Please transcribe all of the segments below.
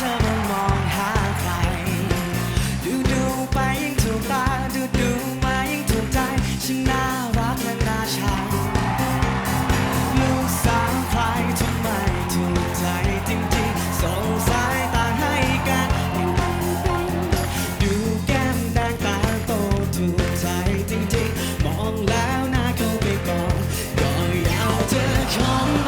เธอมามองหาใคร ดูดูไปยิ่งถูกตา ดูดูมายิ่งถูกใจช่างน่ารักน่าชังลูกสาวใครทำไมถูกใจจริงๆสงสายตาให้กัดูแก้มแดงตาโตถูกใจจริงๆมองแล้วน่าเข้าไปกอนก็อยากเจอของ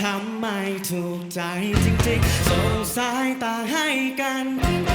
ทำไม่ถูกใจจริงๆส่งสายตาให้กันจริง